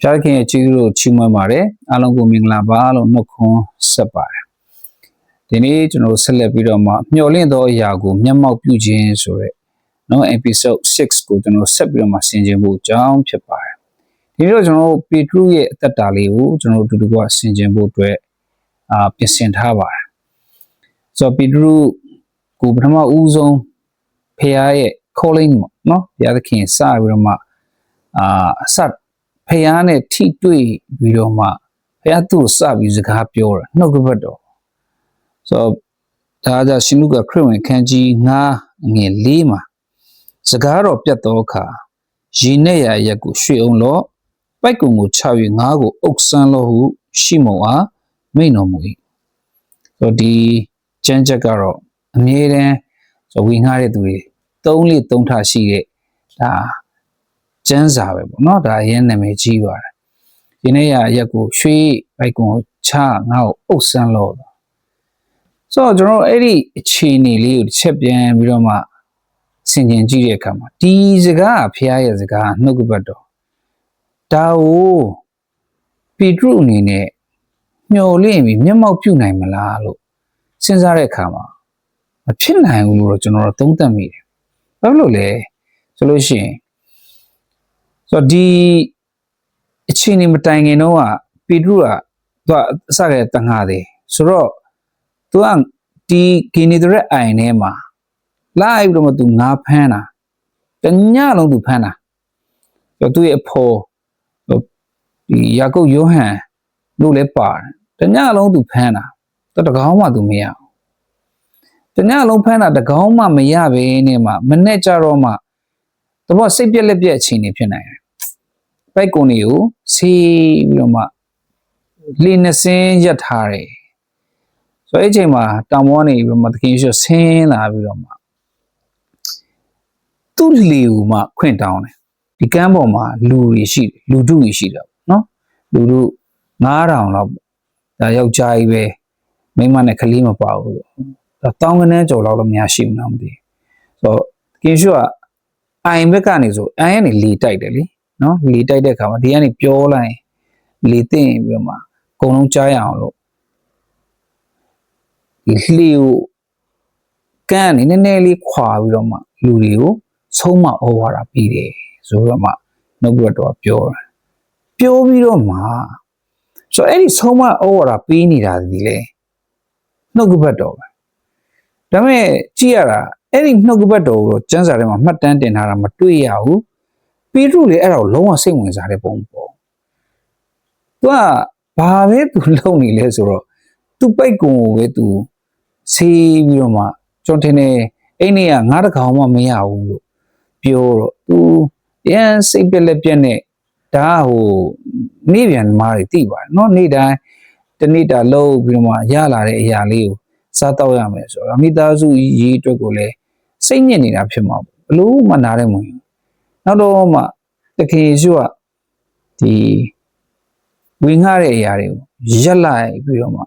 ဖျားခင်ရဲ့ကျေးဇူးကိုချီးမွမ်းပါတယ်အားလုံးကိုမင်္ဂလာပါလို့နှုတ်ခွန်းဆက်ပါတယ်ဒီနေ့ကျွန်တော်တို့ဆက်လက်ပြီးတော့မှမျှော်လင့်သောအရာကိုမျက်မှောက်ပြုခြင်းဆိုတဲ့နော် episode 6ကိုကျွန်တော်ဆက်ပြီးတော့မှဆင်ခြင်ဖို့အကြောင်းဖြစ်ပါတယ်ဒီနေ့တော့ကျွန်တော်တို့ပေတရုရဲ့အသက်တာလေးကိုကျွန်တော်တို့အတူတူကဆင်ခြင်ဖို့အတွက်အာပြင်ဆင်ထားပါတယ်ဆိုတော့ပေတရုကိုပထမဦးဆုံးဖခင်ရဲ့ calling ပေါ့နော်ဘုရားသခင်စပြီးတော့မှအာအစ ဖခင်နဲ့ထိတွေ့ပြီးတော့မှဖခင်သူ့ကိုစပြီးစကားပြောတာနှုတ်ကပတ်တော်ဆိုတော့ဒါကြရှင်လူကခရစ်ဝင်ခန်းကြီး9ငွေ4မှာစကားတော်ပြတ်သောအခါရေနဲ့ရရက်ကိုရွှေအောင်လော့ပိုက်ကုံကိုချ၍ငါးကိုအုပ်ဆန်းလို့ဟုရှိမုံအားမိန်တော်မူ၏ဆိုတော့ဒီကျမ်းချက်ကတော့အမြဲတမ်းဆိုဝင်ငှားတဲ့သူတွေသုံးလေးသုံးထရှိတဲ့ဒါ ကျမ်းစာပဲပေါ့နော်ဒါအရင်နာမည်ကြီးပါတယ်ဒီနေ့ရရက်ကိုရွှေပိုက်ကုံကိုချငါ့ကိုအုပ်ဆန်းလို့ဆိုတော့ကျွန်တော်တို့အဲ့ဒီအခြေအနေလေးကိုတစ်ချက်ပြန်ပြီးတော့မှဆင်ခြင်ကြည့်တဲ့အခါမှာဒီစကားကဖရားရဲ့စကားနှုတ်ကပတ်တော်ဒါကိုပီတရုအနေနဲ့မျော်လင့်ပြီးမျက်မှောက်ပြုနိုင်မလားလို့စဉ်းစားတဲ့အခါမှာမဖြစ်နိုင်ဘူးလို့တော့ကျွန်တော်တို့သုံးသပ်မိတယ်။ဘာလို့လဲဆိုလို့ရှိရင်ဆို တော့ဒီအခြေအနေမတိုင်ခင်တော့ကပီတရုကသူကအစကတည်းတန်ငါတယ်ဆိုတော့သူကဒီဂီနီဒရက်အိုင်ထဲမှာလိုက်ပြီးတော့မှသူငါဖမ်းတာတညလုံးသူဖမ်းတာဆိုတော့သူ့ရဲ့အဖော်ဒီယာကုပ်ယောဟန်တို့လည်းပါတယ်တညလုံးသူဖမ်းတာတတကောင်းမှသူမရဘူးတညလုံးဖမ်းတာတကောင်းမှမရဘဲနဲ့မှမနဲ့ကြတော့မှတော့စိတ်ပြက်လက်ပြက်အချိန်နေဖြစ်နိုင်တယ် ပိုက်ကုံတွေကိုစီးပြီးတော့မှလေနှစင်းရက်ထားတယ်ဆိုတော့အဲ့ချိန်မှာတောင်ပေါ်ကနေပြီးတော့မှသခင်ယေရှုဆင်းလာပြီးတော့မှသူ့လေကိုမှခွင့်တောင်းတယ်ဒီကမ်းပေါ်မှာလူတွေရှိတယ်လူထုတွေရှိတယ်နော်လူထု9000လောက်ဒါယောက်ျားကြီးပဲမိန်းမနဲ့ကလေးမပါဘူးဒါတောင်းကနန်းကြော်လောက်တော့များရှိမလားမသိဘူးဆိုတော့သခင်ယေရှုကအိုင်ဘက်ကနေဆိုအိုင်ကနေလေတိုက်တယ်လေ နော်လေတိုက်တဲ့အခါမှာဒီကနေပြောလိုက်လေသိရင်ပြီးတော့မှအကုန်လုံးကြားရအောင်လို့ဒီလှေကိုကန်းနေနည်းနည်းလေးခွာပြီးတော့မှလူတွေကိုဆုံးမဩဝါဒပေးတယ်ဆိုတော့မှနှုတ်ဘတ်တော်ပြောတယ်ပြောပြီးတော့မှဆိုတော့အဲ့ဒီဆုံးမဩဝါဒပေးနေတာဒီလေနှုတ်ကပတ်တော်ပဲဒါပေမဲ့ကြည့်ရတာအဲ့ဒီနှုတ်ကပတ်တော်ကိုကျမ်းစာထဲမှာမှတ်တမ်းတင်ထားတာမတွေ့ရဘူး ပေတရုလေအဲ့ဒါကိုလုံးဝစိတ်ဝင်စားတဲ့ပုံပေါ့သူကဘာပဲသူလုပ်နေလဲဆိုတော့သူပိုက်ကုံကိုပဲသူဆေးပြီးတော့မှကျွန်တော်ထင်တယ်အဲ့နေ့ကငါးတကောင်မှမရဘူးလို့ပြောတော့သူရန်စိတ်ပြက်လက်ပြက်နဲ့ဒါဟိုနေ့ပြန်မားတွေတိပါတယ်เนาะနေ့တိုင်းတနေ့တာလုံးပြီးတော့မှရလာတဲ့အရာလေးကိုစားတော့ရမယ်ဆိုတော့မိသားစုရေးအတွက်ကိုလည်းစိတ်ညစ်နေတာဖြစ်မှာဘလို့မှနားတယ်မဝင် နောက်တော့မှတခင်ယေရှုကဒီဝင်ငှတဲ့အရာတွေကိုရက်လိုက်ပြီးတော့မှ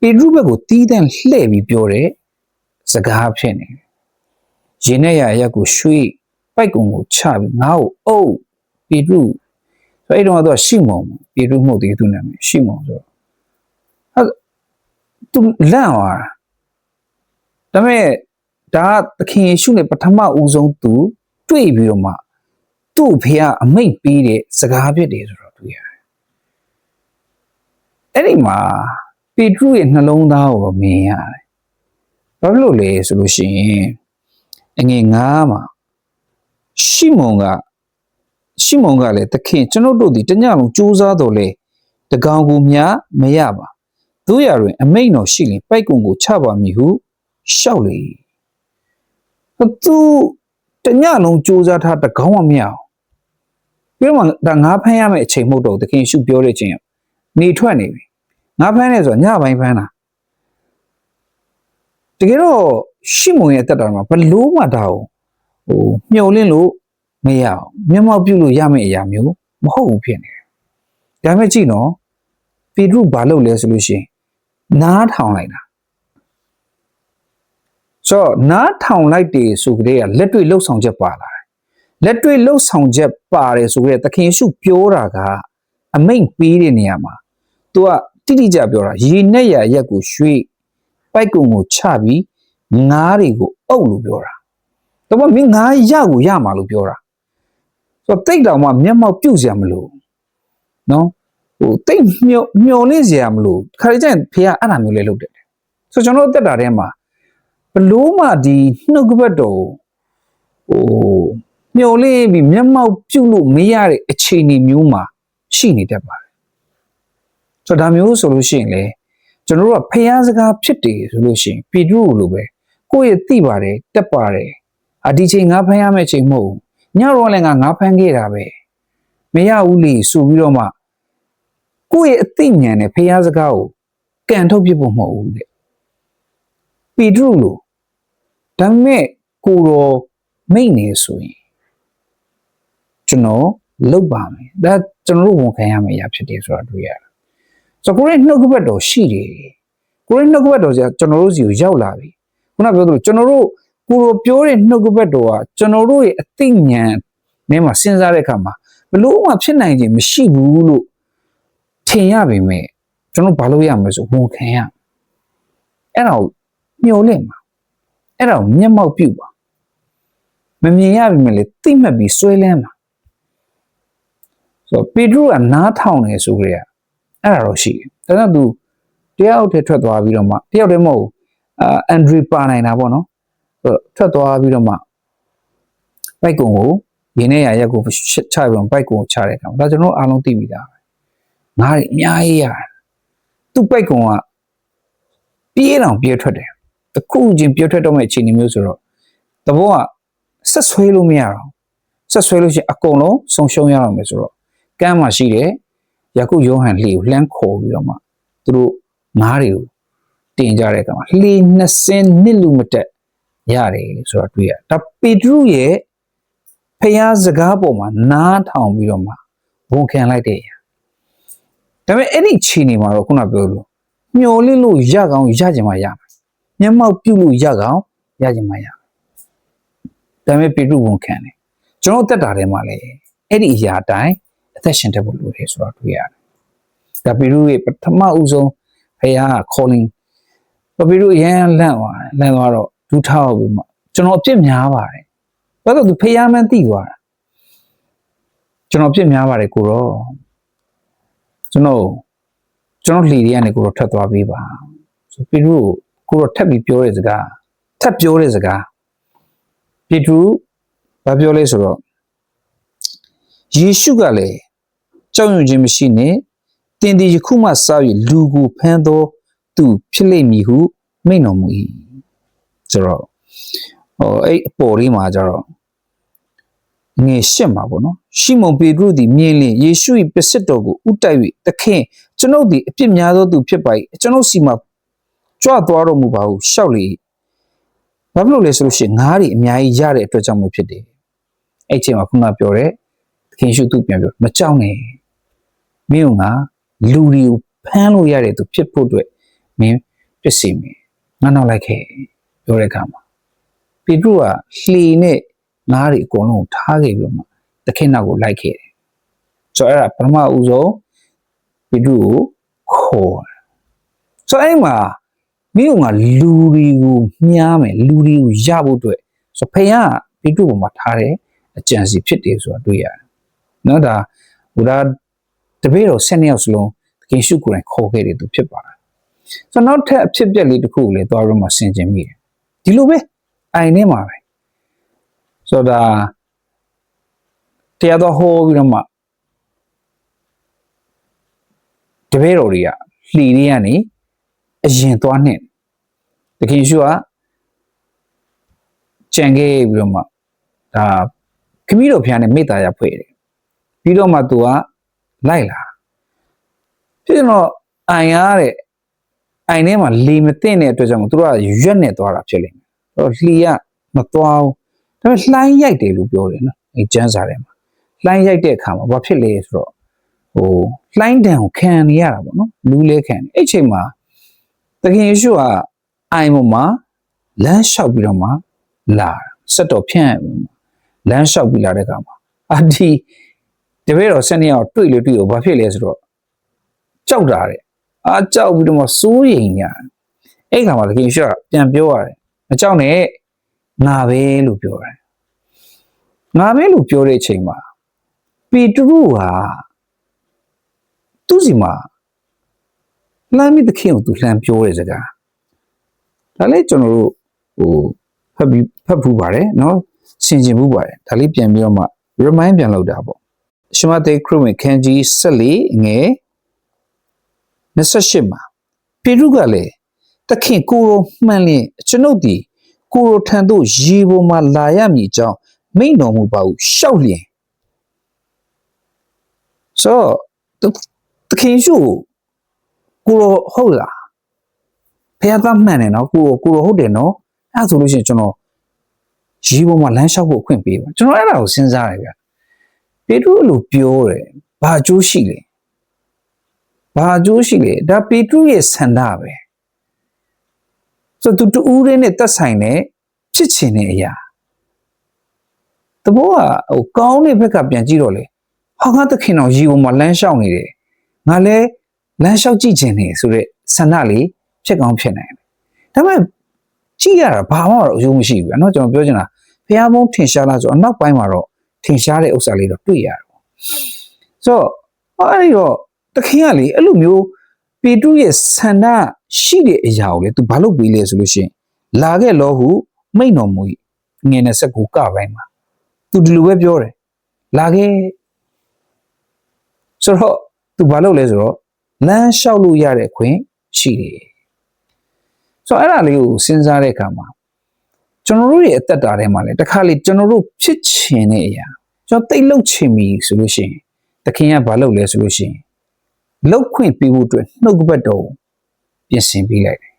ပေတရုဘက်ကိုတီးတန့်လှည့်ပြီးပြောတဲ့စကားဖြစ်နေတယ်ရင်းနဲ့ရရက်ကိုရွှေ့ပိုက်ကုံကိုချပြီးငါ့ကိုအုပ်ပေတရုဆိုအဲ့တော့တော့ရှိမုံပေတရုမှုတ်သေးသူနာမည်ရှိမုံဆိုတော့အဲသူလန့်သွားတာဒါပေမဲ့ဒါကသခင်ယေရှုနဲ့ပထမဦးဆုံးသူ တွေ့ပြီးတော့မှသူ့ဖေကအမိတ်ပေးတဲ့စကားဖြစ်တယ်ဆိုတော့တွေ့ရတယ်အဲ့ဒီမှာပေတရုရဲ့နှလုံးသားကိုတော့မြင်ရတယ်ဘာဖြစ်လို့လဲဆိုလို့ရှိရင်အငယ်9မှာရှိမုံကရှိမုံကလည်းသခင်ကျွန်ုပ်တို့ဒီတညလုံးစူးစမ်းတော်လေတကောင်ကိုမြမရပါတို့ရတွင် အမိန်တော်ရှိရင်ပိုက်ကုံကိုချပါမည်ဟုရှောက်လေသူ တညလုံးစူးစမ်းထားတကောင်မှမရအောင်ပြီးတော့ဒါငါးဖမ်းရမယ့်အချိန်မဟုတ်တော့သခင်ရှုပြောတဲ့ချိန်နေထွက်နေပြီငါးဖမ်းနေဆိုညပိုင်းဖမ်းတာတကယ်တော့ရှိမုံရဲ့အသက်တာမှာဘလို့မှဒါကိုဟိုမျောလင့်လို့မရအောင်မျက်မှောက်ပြုလို့ရမယ့်အရာမျိုးမဟုတ်ဘူးဖြစ်နေတယ်။ဒါပေမဲ့ကြည့်နော်ပေတရုဘာလုပ်လဲဆိုလို့ရှိရင်နားထောင်လိုက်တာ ဆိုတော့နားထောင်လိုက်တယ်ဆိုကြတဲ့ကလက်တွေ့လှုပ်ဆောင်ချက်ပါလာတယ်။လက်တွေ့လှုပ်ဆောင်ချက်ပါတယ်ဆိုကြတဲ့သခင်ယေရှုပြောတာကအမိန်ပေးတဲ့နေရာမှာ तू ကတိတိကျပြောတာရေနဲ့ရရက်ကိုရွှေ့ပိုက်ကုံကိုချပြီးငားတွေကိုအုပ်လို့ပြောတာတော့မင်းငားရကိုရမှာလို့ပြောတာဆိုတော့တိတ်တောင်မှမျက်မှောက်ပြုတ်စရာမလိုနော်ဟိုတိတ်မျောမျောလင့်စရာမလိုခါကြတဲ့ဖေကအဲ့ဒါမျိုးလေးလုပ်တယ်ဆိုတော့ကျွန်တော်တို့တက်တာထဲမှာ ဘလို့မှဒီနှုတ်ကပတ်တော်ကိုဟိုမျောလင့်ပြီးမျက်မှောက်ပြုတ်လို့မရတဲ့အခြေအနေမျိုးမှာရှိနေတတ်ပါတယ်ဆိုတော့ဒါမျိုးဆိုလို့ရှိရင်လေကျွန်တော်တို့ကဖျားစကားဖြစ်တယ်ဆိုလို့ရှိရင်ပေတရုလိုပဲကိုယ့်ရဲ့သိပါတယ်တက်ပါတယ်အဒီချိန်ငါဖမ်းရမယ့်ချိန်မဟုတ်ဘူးညတော့လည်းငါငါဖမ်းခဲ့တာပဲမရဘူးလေဆိုပြီးတော့မှကိုယ့်ရဲ့အသိဉာဏ်နဲ့ဖျားစကားကိုကန်ထုတ်ပြဖို့မဟုတ်ဘူးတဲ့ ပေတရုလိုဒါပေမဲ့ကိုတော်မိတ်နေဆိုရင်ကျွန်တော်လုတ်ပါမယ်ဒါကျွန်တော်တို့ဝန်ခံရမယ့်အရာဖြစ်တယ်ဆိုတာတွေ့ရတယ်ဆိုတော့ကိုရဲ့နှုတ်ကပတ်တော်ရှိတယ်ကိုရဲ့နှုတ်ကပတ်တော်ကကျွန်တော်တို့စီကိုရောက်လာပြီခုနပြောသလိုကျွန်တော်တို့ကိုလိုပြောတဲ့နှုတ်ကပတ်တော်ကကျွန်တော်တို့ရဲ့အသိဉာဏ်နဲ့မှစဉ်းစားတဲ့အခါမှာဘလို့မှဖြစ်နိုင်ခြင်းမရှိဘူးလို့ထင်ရပေမဲ့ကျွန်တော်ဘာလို့ရမလဲဆိုဝန်ခံရအဲ့ဒါကို မျှော်လင့်ပါအဲ့ဒါကိုမျက်မှောက်ပြုပါမမြင်ရပြီမဲ့လေသိမှတ်ပြီးဆွဲလန်းပါဆိုတော့ပေတရုကနားထောင်နေဆိုကြရအဲ့ဒါတော့ရှိတယ်ဒါကြောင့်သူတယောက်တည်းထွက်သွားပြီးတော့မှတယောက်တည်းမဟုတ်ဘူးအာအန်ဒရီပါနိုင်တာပေါ့နော်ဆိုတော့ထွက်သွားပြီးတော့မှပိုက်ကုံကိုရင်းနဲ့ရရက်ကိုချပြီးတော့ပိုက်ကုံကိုချတဲ့အခါမှာဒါကျွန်တော်အားလုံးသိပြီးသားပဲငါးတွေအများကြီးရတယ်သူ့ပိုက်ကုံကပြေးတောင်ပြေးထွက်တယ် တစ်ခုချင်းပြေးထွက်တော့မယ့်အခြေအနေမျိုးဆိုတော့တဘောကဆက်ဆွဲလို့မရတော့ဆက်ဆွဲလို့ရှိရင်အကုန်လုံးဆုံးရှုံးရအောင်မယ်ဆိုတော့ကမ်းမှာရှိတဲ့ယခုယောဟန်လှေကိုလှမ်းခေါ်ပြီးတော့မှသူတို့ငားတွေကိုတင်ကြတဲ့အခါမှာလှေ20နှစ်လူမတက်ရတယ်ဆိုတော့တွေ့ရဒါပေတရုရဲ့ဖျားစကားပေါ်မှာနားထောင်ပြီးတော့မှဝန်ခံလိုက်တဲ့ဒါပေမဲ့အဲ့ဒီခြေနေမှာတော့ခုနပြောလို့မျောလင့်လို့ရကောင်းရကြမှာရမယ် မျက်မှောက်ပြုလို့ရကောင်းရကြမှာရမယ်ဒါပေမဲ့ပေတရုဝန်ခံတယ်ကျွန်တော်တက်တာထဲမှာလေအဲ့ဒီအရာအတိုင်းအသက်ရှင်တတ်ဖို့လိုတယ်ဆိုတော့တွေ့ရတယ်ဒါပေရုရဲ့ပထမဦးဆုံးဖခင်က calling ပပေရုရန်လန့်သွားတယ်လန့်သွားတော့ဒူးထောက်ပြီးမှကျွန်တော်အပြစ်များပါတယ်ဘာလို့သူဖခင်မှန်းသိသွားတာကျွန်တော်အပြစ်များပါတယ်ကိုတော့ကျွန်တော်ကျွန်တော်လှီတွေကနေကိုတော့ထွက်သွားပေးပါဆိုပေရုကို တော့ထပ်ပြီးပြောတဲ့စကားထပ်ပြောတဲ့စကားပေတရုဘာပြောလဲဆိုတော့ယေရှုကလည်းကြောက်ရွံ့ခြင်းမရှိနဲ့တင်ဒီယခုမှစပြီးလူကိုဖမ်းသောသူဖြစ်လိမ့်မည်ဟုမိန့်တော်မူ၏ဆိုတော့ဟိုအဲ့အပေါ်လေးမှာကျတော့ငယ်ရှက်မှာပေါ့နော်ရှီမုန်ပေတရုသည်မြင်လင်ယေရှု၏ပြစ်စစ်တော်ကိုဥတိုက်၍သခင်ကျွန်ုပ်သည်အပြစ်များသောသူဖြစ်ပါ၏ကျွန်ုပ်စီမှာ ကြွသွားတော်မူပါဟုရှောက်လေဘာဖြစ်လို့လဲဆိုလို့ရှိရင်ငားတွေအများကြီးရတဲ့အတွက်ကြောင့်မို့ဖြစ်တယ်အဲ့ချိန်မှာခုနပြောတဲ့သခင်ရှုသူပြန်ပြောမကြောက်နဲ့မင်းကငါလူတွေကိုဖမ်းလို့ရတဲ့သူဖြစ်ဖို့အတွက်မင်းပြစ်စီမယ်ငါနောက်လိုက်ခဲ့ပြောတဲ့အခါမှာပေတရုကလှေနဲ့ငားတွေအကုန်လုံးထားခဲ့ပြီးတော့မှတခင်နောက်ကိုလိုက်ခဲ့တယ်ဆိုတော့အဲ့ဒါပထမဦးဆုံးပေတရုကိုခေါ်တယ်ဆိုတော့အဲ့မှာ မင်းကငါလူတွေကိုမြားမယ်လူတွေကိုရဖို့အတွက်ဆိုတော့ဖခင်ကပေတရုပေါ်မှာထားတဲ့အကြံစီဖြစ်တယ်ဆိုတာတွေ့ရတယ်နော်ဒါဘုရားတပည့်တော်၁၂ယောက်စလုံးသခင်ရှုကိုယ်တိုင်ခေါ်ခဲ့တယ်သူဖြစ်ပါတယ်ဆိုတော့နောက်ထပ်အဖြစ်ပြက်လေးတစ်ခုကိုလည်းသွားပြီးမှဆင်ခြင်မိတယ်ဒီလိုပဲအိုင်ထဲမှာပဲဆိုတော့ဒါတရားတော်ဟောပြီးတော့မှတပည့်တော်တွေကလှီတွေကနေ အရင်သွားနှင့်သခင်ရှုကကြံခဲ့ပြီးတော့မှဒါခမီးတော်ဖျားနဲ့မေတ္တာရဖွဲ့တယ်ပြီးတော့မှသူကလိုက်လာဖြစ်တော့အိုင်ရတဲ့အိုင်ထဲမှာလေမသိတဲ့အတွက်ကြောင့်သူတို့ကရွက်နဲ့သွားတာဖြစ်လိမ့်မယ်အဲ့တော့လှီကမသွားဘူးဒါပေမဲ့လှိုင်းရိုက်တယ်လို့ပြောတယ်နော်အဲကျန်းစာထဲမှာလှိုင်းရိုက်တဲ့အခါမှာဘာဖြစ်လဲဆိုတော့ဟိုလှိုင်းတံကိုခံနေရတာပေါ့နော်လူလဲခံနေအဲ့ချိန်မှာ သခင်ယေရှုကအိုင်ပေါ်မှာလမ်းလျှောက်ပြီးတော့မှလာဆက်တော်ဖြန့်လမ်းလျှောက်ပြီးလာတဲ့အခါမှာအာဒီတတပည့်တော်ဆက်နှစ်ယောက်တွေ့လို့တွေ့လို့ဘာဖြစ်လဲဆိုတော့ကြောက်တာတဲ့အာကြောက်ပြီးတော့မှစိုးရိမ်ညာအဲ့ခါမှာသခင်ရှော့ပြန်ပြောရတယ်မကြောက်နဲ့ငါပဲလို့ပြောတယ်ငါပဲလို့ပြောတဲ့အချိန်မှာပေတရုဟာသူ့စီမှာ လှမ်းပြီးသခင်ကိုသူလှမ်းပြောတဲ့စကားဒါလည်းကျွန်တော်တို့ဟိုဖတ်ပြီးဖတ်ဖူးပါတယ်နော်ဆင်ခြင်ဖူးပါတယ်ဒါလေးပြန်ပြီးတော့မှ remind ပြန်လုပ်တာပေါ့ရှမသေခရစ်ဝင်ခန်းကြီး14ငယ်28မှာပေရုကလည်းသခင်ကိုရောမှန်လျင်ကျွန်ုပ်ဒီကိုရောထံသို့ရေပေါ်မှာလာရမည်ကြောင်းမိန့်တော်မူပါဟုရှောက်လျင်ဆိုတော့သခင်ယေရှုကို ရောဟုတ်လားဖះသားမှန်တယ်နော်ကိုရောကိုရောဟုတ်တယ်နော်အဲ့ဒါဆိုလို့ရှိရင်ကျွန်တော်ရေပေါ်မှာလမ်းလျှောက်ဖို့အခွင့်ပေးပါကျွန်တော်အဲ့ဒါကိုစဉ်းစားတယ်ဗျပေတရုလိုပြောတယ်ဘာအကျိုးရှိလဲဘာအကျိုးရှိလဲဒါပေတရုရဲ့ဆန္ဒပဲဆိုတော့သူတူးရင်းနဲ့တက်ဆိုင်တဲ့ဖြစ်ချင်တဲ့အရာတဘောကဟိုကောင်းတဲ့ဘက်ကပြန်ကြည့်တော့လေဟာငါသခင်တော်ရေပေါ်မှာလမ်းလျှောက်နေတယ်ငါလည်း လမ်းလျှောက်ကြည့်ချင်တယ်ဆိုတော့ဆန္ဒလေးဖြစ်ကောင်းဖြစ်နိုင်တယ်ဒါပေမဲ့ကြည့်ရတာဘာမှတော့အယုံမရှိဘူးเนาะကျွန်တော်ပြောချင်တာဖះဘုံထင်ရှားလားဆိုတော့နောက်ပိုင်းမှာတော့ထင်ရှားတဲ့ဥစ္စာလေးတော့တွေ့ရတယ်ပေါ့ဆိုတော့အဲ့ဒီတော့တခင်ကလေအဲ့လိုမျိုးပေတုရဲ့ဆန္ဒရှိတဲ့အရာကိုလေ तू ဘာလုပ်ပြီးလဲဆိုလို့ရှိရင်လာခဲ့လောဟုမိန့်တော်မူ၏ငယ်နဲ့ဆက်ကူကပိုင်းမှာ तू ဒီလိုပဲပြောတယ်လာခဲ့ဆိုတော့ तू ဘာလုပ်လဲဆိုတော့ လမ်းလျှောက်လို့ရတဲ့ခွင့်ရှိတယ်ဆိုတော့အဲ့ဒါလေးကိုစဉ်းစားတဲ့အခါမှာကျွန်တော်တို့ရဲ့အသက်တာထဲမှာလည်းတစ်ခါလေကျွန်တော်တို့ဖြစ်ချင်တဲ့အရာကျွန်တော်တိတ်လုတ်ချင်ပြီဆိုလို့ရှိရင်သခင်ကဘာလုပ်လဲဆိုလို့ရှိရင်လုတ်ခွင့်ပေးဖို့အတွက်နှုတ်ကပတ်တော်ပြင်ဆင်ပေးလိုက်တယ်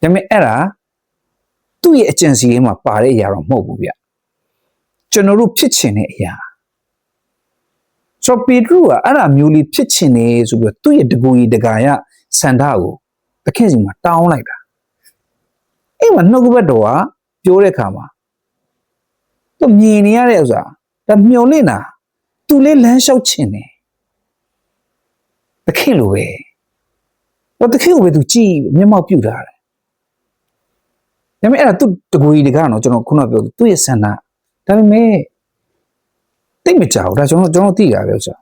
ဒါပေမဲ့အဲ့ဒါသူ့ရဲ့အကြံစီထဲမှာပါတဲ့အရာတော့မဟုတ်ဘူးဗျကျွန်တော်တို့ဖြစ်ချင်တဲ့အရာ ဆိုပေတရုကအဲ့ဒါမျိုးလေးဖြစ်ချင်နေဆိုပြီးသူ့ရဲ့တကူကြီးတကာရစန္ဒကိုသခင်စီမှာတောင်းလိုက်တာအဲ့မှာနှုတ်ကပတ်တော်ကပြောတဲ့အခါမှာသူမြင်နေရတဲ့ဥစ္စာဒါမျောလင့်တာသူလည်းလမ်းလျှောက်ချင်တယ်တခင်လိုပဲတော့တခင်ကိုပဲသူကြည်မျက်မှောက်ပြုတ်ထားတယ်ဒါပေမဲ့အဲ့ဒါသူတကူကြီးတကာနော်ကျွန်တော်ခုနပြောသူ့ရဲ့ဆန္ဒဒါပေမဲ့ တိတ်မကြောက်ဒါကျွန်တော်ကျွန်တော်သိတာပဲဥစ္စာ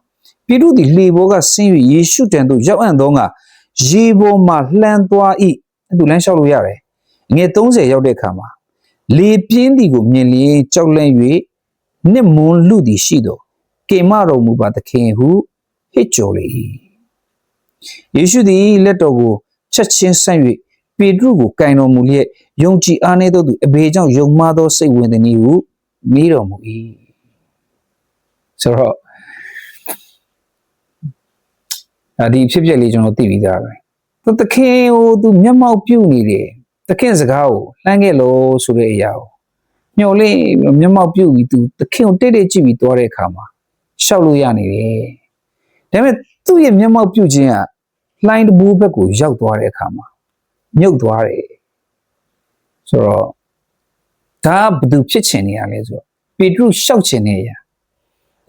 ပြည်သူဒီလေဘောကဆင်း၍ယေရှုတန်တို့ရောက်အံ့သောကရေပေါ်မှာလှမ်းသွား၏သူလမ်းလျှောက်လို့ရတယ်ငွေ30ရောက်တဲ့အခါမှာလေပြင်းသည်ကိုမြင်လျင်ကြောက်လန့်၍နှစ်မွန်းလူသည်ရှိသောကေမတော်မူပါသခင်ဟုဟစ်ကြော်လေ၏ယေရှုသည်လက်တော်ကိုချက်ချင်းဆန့်၍ပေတရုကိုကင်တော်မူလျက်ယုံကြည်အားနည်းသောသူအဘေကြောင့်ယုံမှားသောစိတ်ဝင်သည်ဟုမေးတော်မူ၏ ဆိုတော့အဒီဖြစ်ဖြစ်လေးကျွန်တော်သိပြီးသားပဲသူသခင်ကိုသူမျက်မှောက်ပြုနေတယ်သခင်စကားကိုလှမ်းခဲ့လို့ဆိုတဲ့အရာကိုမျော်လင့်မျက်မှောက်ပြုပြီးသူသခင်ကိုတိတ်တိတ်ကြည့်ပြီးသွားတဲ့အခါမှာရှောက်လို့ရနေတယ်ဒါပေမဲ့သူ့ရဲ့မျက်မှောက်ပြုခြင်းကလှိုင်းတဘိုးဘက်ကိုရောက်သွားတဲ့အခါမှာမြုပ်သွားတယ်ဆိုတော့ဒါဘသူဖြစ်ချင်နေရလဲဆိုတော့ပေတရုရှောက်ချင်နေရ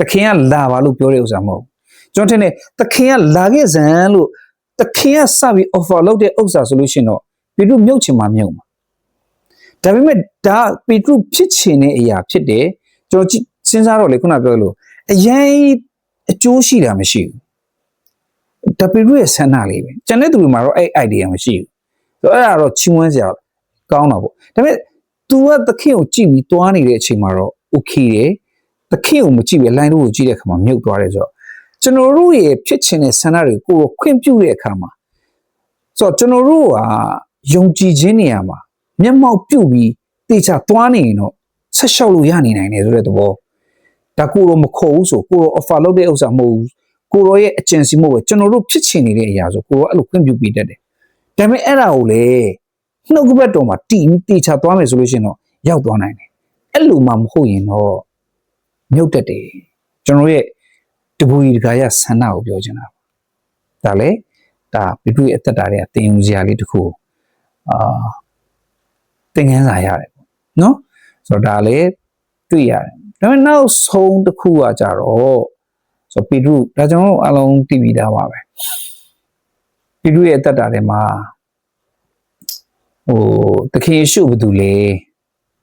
သခင်ကလာပါလို့ပြောတဲ့ဥစ္စာမဟုတ်ကျွန်တော်ထင်တယ်သခင်ကလာခဲ့စမ်းလို့သခင်ကစပြီး offer လုပ်တဲ့ဥစ္စာဆိုလို့ရှိရင်တော့ပေတရုမြုပ်ချင်မှမြုပ်မှာဒါပေမဲ့ဒါပေတရုဖြစ်ချင်တဲ့အရာဖြစ်တယ်ကျွန်တော်စဉ်းစားတော့လေခုနပြောလို့အရင်အကျိုးရှိတာမရှိဘူးဒါပေတရုရဲ့ဆန္ဒလေးပဲကျန်တဲ့သူတွေမှာတော့အဲ့ idea မရှိဘူးဆိုတော့အဲ့ဒါတော့ချီးမွမ်းစရာကောင်းတာပေါ့ဒါပေမဲ့ तू ကသခင်ကိုကြည့်ပြီးတွားနေတဲ့အချိန်မှာတော့ okay တယ် သခင်ကိုမကြည့်ပဲ line တို့ကိုကြည့်တဲ့အခါမှာမြုပ်သွားတယ်ဆိုတော့ကျွန်တော်တို့ရဲ့ဖြစ်ချင်တဲ့ဆန္ဒတွေကိုခွင့်ပြုတဲ့အခါမှာဆိုတော့ကျွန်တော်တို့ကယုံကြည်ခြင်းနေရာမှာမျက်မှောက်ပြုတ်ပြီးတေချာသွားနေရင်တော့ဆက်လျှောက်လို့ရနေနိုင်တယ်ဆိုတဲ့သဘောဒါကိုတော့မခေါ်ဘူးဆိုကိုတော့ offer လုပ်တဲ့ဥစ္စာမဟုတ်ဘူးကိုရောရဲ့အကျင့်စီမဟုတ်ဘူးကျွန်တော်တို့ဖြစ်ချင်နေတဲ့အရာဆိုကိုရောအဲ့လိုခွင့်ပြုပေးတတ်တယ်ဒါပေမဲ့အဲ့ဒါကိုလေနှုတ်ကပတ်တော်မှာတီးပြီးတေချာသွားမယ်ဆိုလို့ရှိရင်တော့ရောက်သွားနိုင်တယ်အဲ့လိုမှမဟုတ်ရင်တော့ မြုပ်တတ်တယ်ကျွန်တော်ရဲ့တကူကြီးတကာရဆန္ဒကိုပြောချင်တာဒါလေဒါပြပြရဲ့အသက်တာတွေကတင်ယူစရာလေးတစ်ခုအာသင်ခန်းစာရတယ်ပေါ့နော်ဆိုတော့ဒါလည်းတွေ့ရတယ်ဒါပေမဲ့နောက်ဆုံးတစ်ခုကကြတော့ဆိုတော့ပေတရုဒါကျွန်တော်တို့အလုံးသိပြီးသားပါပဲပေတရုရဲ့အသက်တာထဲမှာဟိုသခင်ယေရှုဘာတူလဲ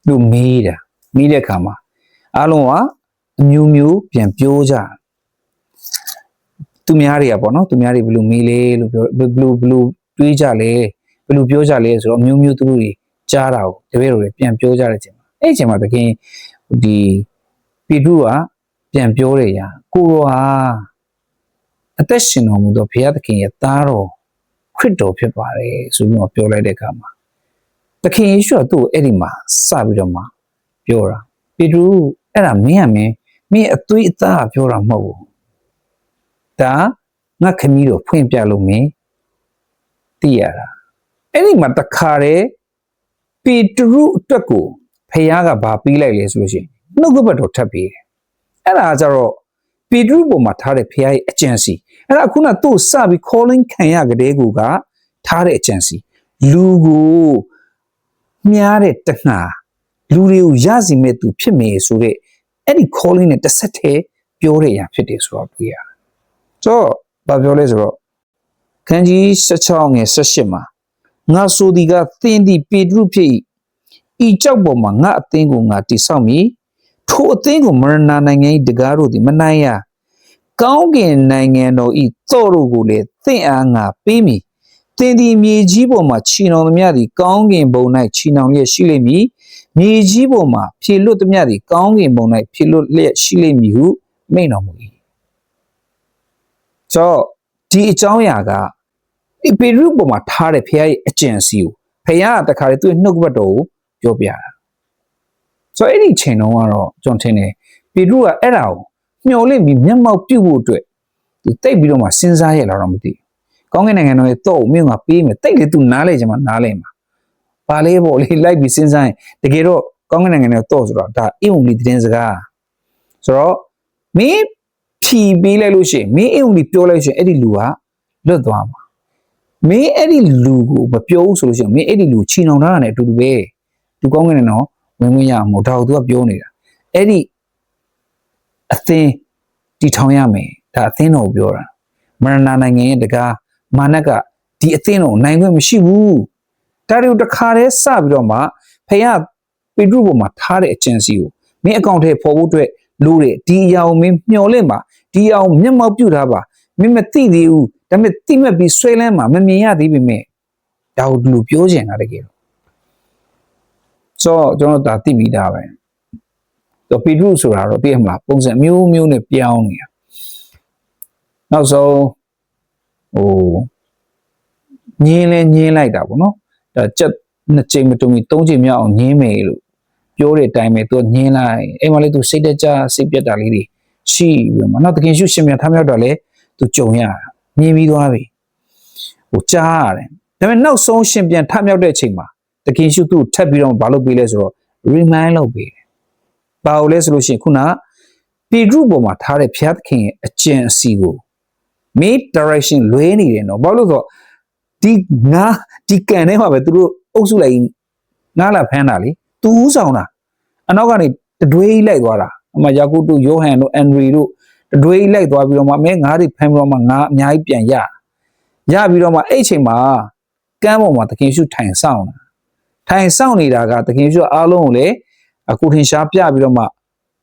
လို့မေးတာမေးတဲ့အခါမှာအလုံးက အမျိုးမျိုးပြန်ပြောကြတယ်သူများတွေကပေါ့နော်သူများတွေဘယ်လိုမေးလဲလို့ပြောဘယ်လိုဘယ်လိုတွေးကြလဲဘယ်လိုပြောကြလဲဆိုတော့အမျိုးမျိုးသူတို့တွေကြားတာကိုတပည့်တော်တွေပြန်ပြောကြတဲ့အချိန်မှာအဲ့ဒီအချိန်မှာသခင်ဒီပေတရုကပြန်ပြောတယ်ရာကိုရောဟာအသက်ရှင်တော်မူသောဘုရားသခင်ရဲ့သားတော်ခရစ်တော်ဖြစ်ပါတယ်ဆိုပြီးတော့ပြောလိုက်တဲ့အခါမှာသခင်ယေရှုကသူ့ကိုအဲ့ဒီမှာစပြီးတော့မှပြောတာပေတရုအဲ့ဒါမင်းကမင်း မင်းအသွေးအသားကပြောတာမဟုတ်ဘူးဒါငါခမီးတော်ဖွင့်ပြလို့မင်းသိရတာအဲ့ဒီမှာတခါတည်းပေတရုအတွက်ကိုဖခင်ကဘာပြီးလိုက်လဲဆိုလို့ရှိရင်နှုတ်ကပတ်တော်ထပ်ပြီးတယ်အဲ့ဒါကြတော့ပေတရုပေါ်မှာထားတဲ့ဖခင်ရဲ့အကြံစီအဲ့ဒါခုနသူ့စပြီး calling ခံရကြတဲ့ကူကထားတဲ့အကြံစီလူကိုမြားတဲ့တဏှာလူတွေကိုရစီမဲ့သူဖြစ်မေဆိုတဲ့ အဲ့ဒီ calling နဲ့တစ်ဆက်တည်းပြောတဲ့အရာဖြစ်တယ်ဆိုတော့တွေ့ရတယ်။ဆိုတော့ဘာပြောလဲဆိုတော့ခန်းကြီး16ငယ်18မှာငါဆိုဒီကသင်ဒီပေတရုဖြစ်၏ဤကြောက်ပေါ်မှာငါအသင်းကိုငါတိဆောက်မည်ထိုအသင်းကိုမရဏနိုင်ငံ၏တကားတို့သည်မနိုင်ရကောင်းကင်နိုင်ငံတော်ဤသော့တို့ကိုလည်းသင်အားငါပေးမည်သင်ဒီမြေကြီးပေါ်မှာခြိနှောင်သမျှသည်ကောင်းကင်ဘုံ၌ခြိနှောင်လျက်ရှိလိမ့်မည် မြေကြီးပေါ်မှာဖြေလွတ်သမျှသည်ကောင်းကင်ဘုံ၌ဖြေလွတ်လျက်ရှိလိမ့်မည်ဟုမိန့်တော်မူ၏ဆိုတော့ဒီအကြောင်းအရာကဒီပေရုပေါ်မှာထားတဲ့ဖခင်ရဲ့အကြံစီကိုဖခင်ကတခါလေသူ့ရဲ့နှုတ်ကပတ်တော်ကိုပြောပြတာဆိုတော့အဲ့ဒီချိန်တုန်းကတော့ကျွန်တော်ထင်တယ်ပေရုကအဲ့ဒါကိုမျှော်လင့်ပြီးမျက်မှောက်ပြုတ်ဖို့အတွက်သူတိတ်ပြီးတော့မှစဉ်းစားရလာတော့မသိဘူးကောင်းကင်နိုင်ငံတော်ရဲ့တော့ကိုမင်းကပေးမယ်တိတ်လေသူနားလဲချင်မှနားလဲမှာ ပါလေးပေါ့လေလိုက်ပြီးစဉ်းစားရင်တကယ်တော့ကောင်းကင်နိုင်ငံတော်တော့ဆိုတော့ဒါအိမ်ုံလီတင်းစကားဆိုတော့မင်းဖြီးပေးလိုက်လို့ရှိရင်မင်းအိမ်ုံလီပြောလိုက်လို့ရှိရင်အဲ့ဒီလူကလွတ်သွားမှာမင်းအဲ့ဒီလူကိုမပြောဘူးဆိုလို့ရှိရင်မင်းအဲ့ဒီလူချီနှောင်ထားတာ ਨੇ အတူတူပဲသူကောင်းကင်နိုင်ငံတော်ဝင်ဝင်ရမှာမဟုတ်ဒါကိုသူကပြောနေတာအဲ့ဒီအသင်းတီထောင်ရမယ်ဒါအသင်းတော်ကိုပြောတာမရဏနိုင်ငံရဲ့တကားမာနကဒီအသင်းတော်ကိုနိုင်ခွင့်မရှိဘူး ဒါတွေကိုတစ်ခါတည်းစပြီးတော့မှဖခင်ပေတရုပေါ်မှာထားတဲ့အကျင့်စီကိုမင်းအကောင့်ထဲပေါ်ဖို့အတွက်လို့တဲ့ဒီအရာကိုမင်းမျှော်လင့်ပါဒီအရာကိုမျက်မှောက်ပြုထားပါမင်းမသိသေးဘူးဒါပေမဲ့သိမဲ့ပြီးဆွဲလန်းမှာမမြင်ရသေးပေမဲ့ဒါကိုဒီလိုပြောချင်တာတကယ်တော့ဆိုတော့ကျွန်တော်ဒါသိပြီးသားပဲတော့ပေတရုဆိုတာတော့သိရမလားပုံစံမျိုးမျိုးနဲ့ပြောင်းနေတာနောက်ဆုံးဟိုညင်းလဲညင်းလိုက်တာပေါ့နော် ဒါချက်နှစ်ချိန်မတုံပြီးသုံးချိန်မြောက်အောင်ညင်းမယ်လို့ပြောတဲ့အတိုင်းပဲသူကညင်းလိုက်အိမ်မှာလေသူစိတ်တကြစိတ်ပြတ်တာလေးတွေရှိပြီးတော့မှနောက်တကယ်ရှုရှင်မြန်ထားမြောက်တော့လေသူကြုံရတာမြင်ပြီးသွားပြီဟိုကြားရတယ်ဒါပေမဲ့နောက်ဆုံးရှင်ပြန်ထမြောက်တဲ့အချိန်မှာတကယ်ရှုသူ့ထပ်ပြီးတော့ဘာလုပ်ပေးလဲဆိုတော့ remind လုပ်ပေးတယ်ဘာလို့လဲဆိုလို့ရှိရင်ခုနပေတရုပေါ်မှာထားတဲ့ဘုရားသခင်ရဲ့အကျင့်အစီကို mid direction လွဲနေတယ်နော်ဘာလို့လဲဆိုတော့ ဒီငါဒီကန်ထဲမှာပဲသူတို့အုပ်စုလိုက်ငါလာဖမ်းတာလေသူဥဆောင်တာအနောက်ကနေတတွေးလိုက်သွားတာအမယာကုတုယောဟန်တို့အန်ဒရီတို့တတွေးလိုက်သွားပြီးတော့မှမင်းငါးတွေဖမ်းပြီးတော့မှငါအများကြီးပြန်ရရပြီးတော့မှအဲ့ချိန်မှာကမ်းပေါ်မှာသခင်ရှုထိုင်ဆောင်တာထိုင်ဆောင်နေတာကသခင်ရှုအားလုံးကိုလေအခုထင်ရှားပြပြီးတော့မှ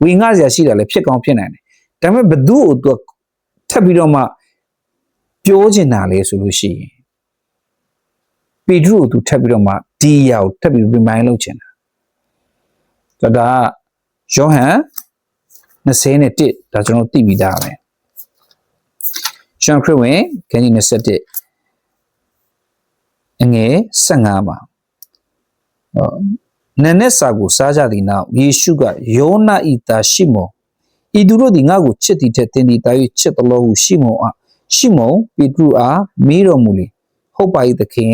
ဝေငှစရာရှိတာလည်းဖြစ်ကောင်းဖြစ်နိုင်တယ်ဒါပေမဲ့ဘသူ့ကိုသူထပ်ပြီးတော့မှပြောချင်တာလေဆိုလို့ရှိရင် ပေတရုကိုသူထပ်ပြီးတော့မှဒီအရာကိုထပ်ပြီး remind လုပ်ချင်တာဆိုတော့ဒါကယောဟန်20နဲ့1ဒါကျွန်တော်သိပြီးသားပဲရှန်ခရစ်ဝင်ခန်းကြီး21အငယ်15မှာဟောနန်းနဲ့စာကိုစားကြသည်နောက်ယေရှုကယောနာဤသားရှိမုန်ဤသူတို့သည်ငါ့ကိုချစ်သည်ထက်တင်းသည်တာ၍ချစ်တော်ဟုရှိမုန်အားရှိမုန်ပေတရုအားမေးတော်မူလေဟုတ်ပါ၏သခင်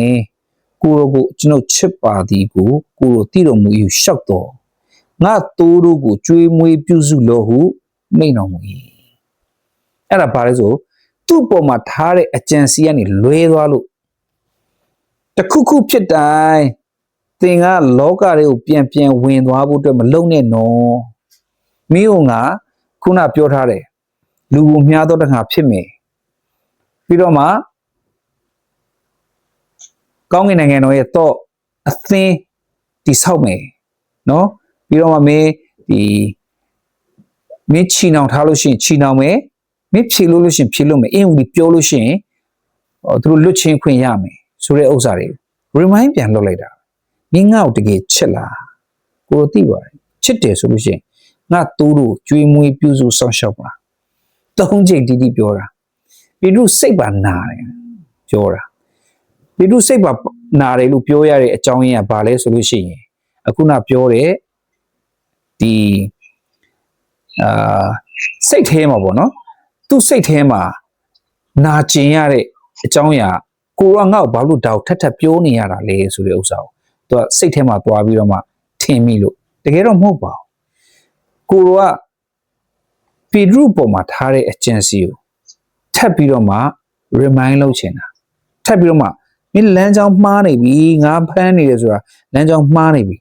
ကိုရောကိုကျွန်ုပ်ချစ်ပါသည်ကိုကိုရောသိတော်မူ၏ရှောက်တော်ငါတိုးတို့ကိုကြွေးမွေးပြုစုလို့ဟုမိန့်တော်မူ၏အဲ့ဒါဘာလဲဆိုသူ့ပေါ်မှာထားတဲ့အကြံစီကနေလွဲသွားလို့တခုခုဖြစ်တိုင်းသင်ကလောကတွေကိုပြန်ပြန်ဝင်သွားဖို့အတွက်မလုံနဲ့နော်မင်းကခုနပြောထားတယ်လူကိုမြားတော့တခါဖြစ်မယ်ပြီးတော့မှ ကောင်းကင်နိုင်ငံတော်ရဲ့တော့အသင်းတိဆောက်မယ်နော်ပြီးတော့မှမင်းဒီမင်းချီနှောင်ထားလို့ရှိရင်ချီနှောင်မယ်မင်းဖြေလို့လို့ရှိရင်ဖြေလို့မယ်အင်ဦးဒီပြောလို့ရှိရင်ဟောသူတို့လွတ်ချင်းခွင့်ရမယ်ဆိုတဲ့ဥစ္စာတွေ remind ပြန်လုပ်လိုက်တာမင်းငါ့ကိုတကယ်ချစ်လားကိုယ်သိပါတယ်ချစ်တယ်ဆိုလို့ရှိရင်ငါတူးတို့ကျွေးမွေးပြုစုစောင့်ရှောက်ပါသုံးချိန်တီးတီးပြောတာပိတုစိတ်ပါနာတယ်ပြောတာ ပိတုစိတ်ပါနာတယ်လို့ပြောရတဲ့အကြောင်းရင်းကဘာလဲဆိုလို့ရှိရင်အခုနပြောတဲ့ဒီအာစိတ်ထဲမှာပေါ့နော်သူ့စိတ်ထဲမှာနာကျင်ရတဲ့အကြောင်းအရာကိုကငါ့ကိုဘာလို့တောက်ထက်ထက်ပြောနေရတာလဲဆိုတဲ့ဥစ္စာကိုသူကစိတ်ထဲမှာသွားပြီးတော့မှထင်မိလို့တကယ်တော့မဟုတ်ပါဘူးကိုကပီဒရုပေါ်မှာထားတဲ့အကျင့်စီကိုထပ်ပြီးတော့မှ remind လုပ်ချင်တာထပ်ပြီးတော့မှ မင်းလမ်းကြောင်းမှားနေပြီငါဖမ်းနေတယ်ဆိုတာလမ်းကြောင်းမှားနေပြီ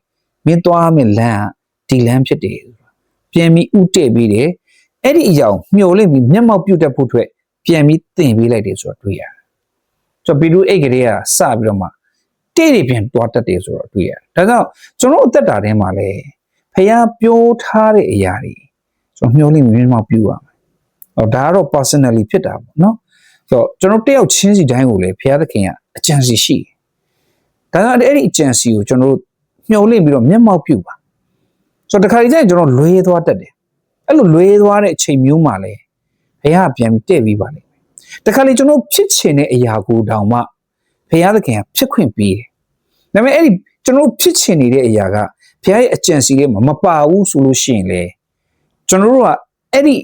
မင်းသွားမယ်လမ်းကဒီလမ်းဖြစ်တယ်ဆိုတာပြန်ပြီးဥတည့်ပြီးတယ်အဲ့ဒီအကြောင်းမျော်လင့်ပြီးမျက်မှောက်ပြုတ်တတ်ဖို့အတွက်ပြန်ပြီးသင်ပေးလိုက်တယ်ဆိုတာတွေ့ရတယ်ဆိုတော့ပီဒရုအိတ်ကလေးကစပြီးတော့မှတိတိပြန်တွားတတ်တယ်ဆိုတော့တွေ့ရတယ်ဒါကြောင့်ကျွန်တော်အသက်တာထဲမှာလဲဖះပြောထားတဲ့အရာတွေကျွန်တော်မျော်လင့်ပြီးမျက်မှောက်ပြုရမယ်ဟောဒါကတော့ personally ဖြစ်တာပေါ့နော် ဆိုတော့ကျွန်တော်တယောက်ချင်းစီတိုင်းကိုလည်းဖះသခင်ကအကြံစီရှိတယ်ဒါကြောင့်အဲ့ဒီအကြံစီကိုကျွန်တော်တို့မျော်လင့်ပြီးတော့မျက်မှောက်ပြုပါဆိုတော့တခါတည်းကျရင်ကျွန်တော်လွဲသွားတတ်တယ်အဲ့လိုလွဲသွားတဲ့အချိန်မျိုးမှာလဲဘုရားကပြန်ပြီးတဲ့ပြီးပါလိမ့်မယ်တခါလေကျွန်တော်ဖြစ်ချင်တဲ့အရာကိုတောင်မှဘုရားသခင်ကဖြစ်ခွင့်ပေးတယ်ဒါပေမဲ့အဲ့ဒီကျွန်တော်ဖြစ်ချင်နေတဲ့အရာကဘုရားရဲ့အကြံစီလေးမှာမပါဘူးဆိုလို့ရှိရင်လေကျွန်တော်တို့ကအဲ့ဒီ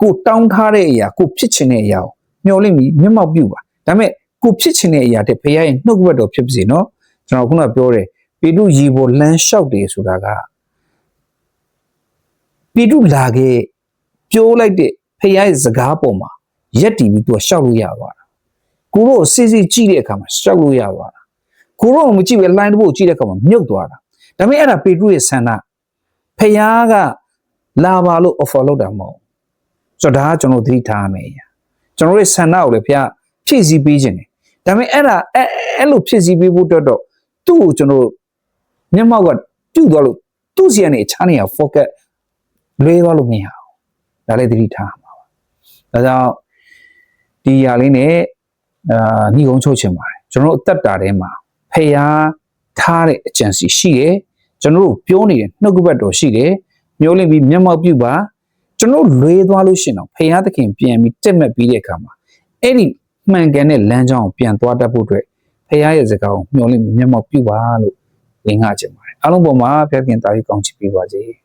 ကိုတောင်းထားတဲ့အရာကိုဖြစ်ချင်တဲ့အရာကို မျှော်လင့်ပြီးမျက်မှောက်ပြုပါဒါပေမဲ့ကိုဖြစ်ချင်တဲ့အရာတဲ့ဘုရားရဲ့နှုတ်ကပတ်တော်ဖြစ်ပါစေနော်ကျွန်တော်ခုနပြောတယ်ပေတုရီပေါ်လမ်းလျှောက်တယ်ဆိုတာကပေတုလာခဲ့ပြောလိုက်တဲ့ဖခင်ရဲ့စကားပေါ်မှာရက်တည်ပြီးသူကရှောက်လို့ရသွားတာကိုတို့စစ်စစ်ကြည့်တဲ့အခါမှာရှောက်လို့ရသွားတာကိုတို့မကြည့်ပဲလိုင်းတစ်ပုတ်ကြည့်တဲ့အခါမှာမြုပ်သွားတာဒါပေမဲ့အဲ့ဒါပေတုရဲ့ဆန္ဒဖခင်ကလာပါလို့ offer လုပ်တာမဟုတ်ဆိုတော့ဒါကကျွန်တော်သတိထားရမယ် ကျွန်တော်ရဲ့ဆန္ဒကိုလည်းဖခင်ဖြည့်ဆည်းပေးခြင်းတယ်ဒါပေမဲ့အဲ့ဒါအဲ့အဲ့လိုဖြည့်ဆည်းပေးဖို့အတွက်တော့သူ့ကိုကျွန်တော်မျက်မှောက်ကပြုတ်သွားလို့သူ့စီကနေအခြားနေရာ focus လွဲသွားလို့မရဘူးဒါလည်းသတိထားမှာပါဒါကြောင့်ဒီຢာလေးနဲ့အာညီကုန်းချုပ်ချင်ပါတယ်ကျွန်တော်တို့အသက်တာထဲမှာဖျားထားတဲ့အကြံစီရှိတယ်ကျွန်တော်တို့ပြောနေတဲ့နှုတ်ကပတ်တော်ရှိတယ်မျိုးလင့်ပြီးမျက်မှောက်ပြုပါ ကျွန်တော်လွဲသွားလို့ရှိရင်တော့ဖျားသခင်ပြန်ပြီးတက်မှတ်ပြီးတဲ့အခါမှာအဲ့ဒီမှန်ကန်တဲ့လမ်းကြောင်းကိုပြန်သွားတတ်ဖို့အတွက်ဖခင်ရဲ့စကားကိုမျှော်လင့်ပြီးမျက်မှောက်ပြုပါလို့ဝင်ငှချင်ပါတယ်အားလုံးပေါ်မှာဖခင်တာရီကောင်းချီးပေးပါစေ။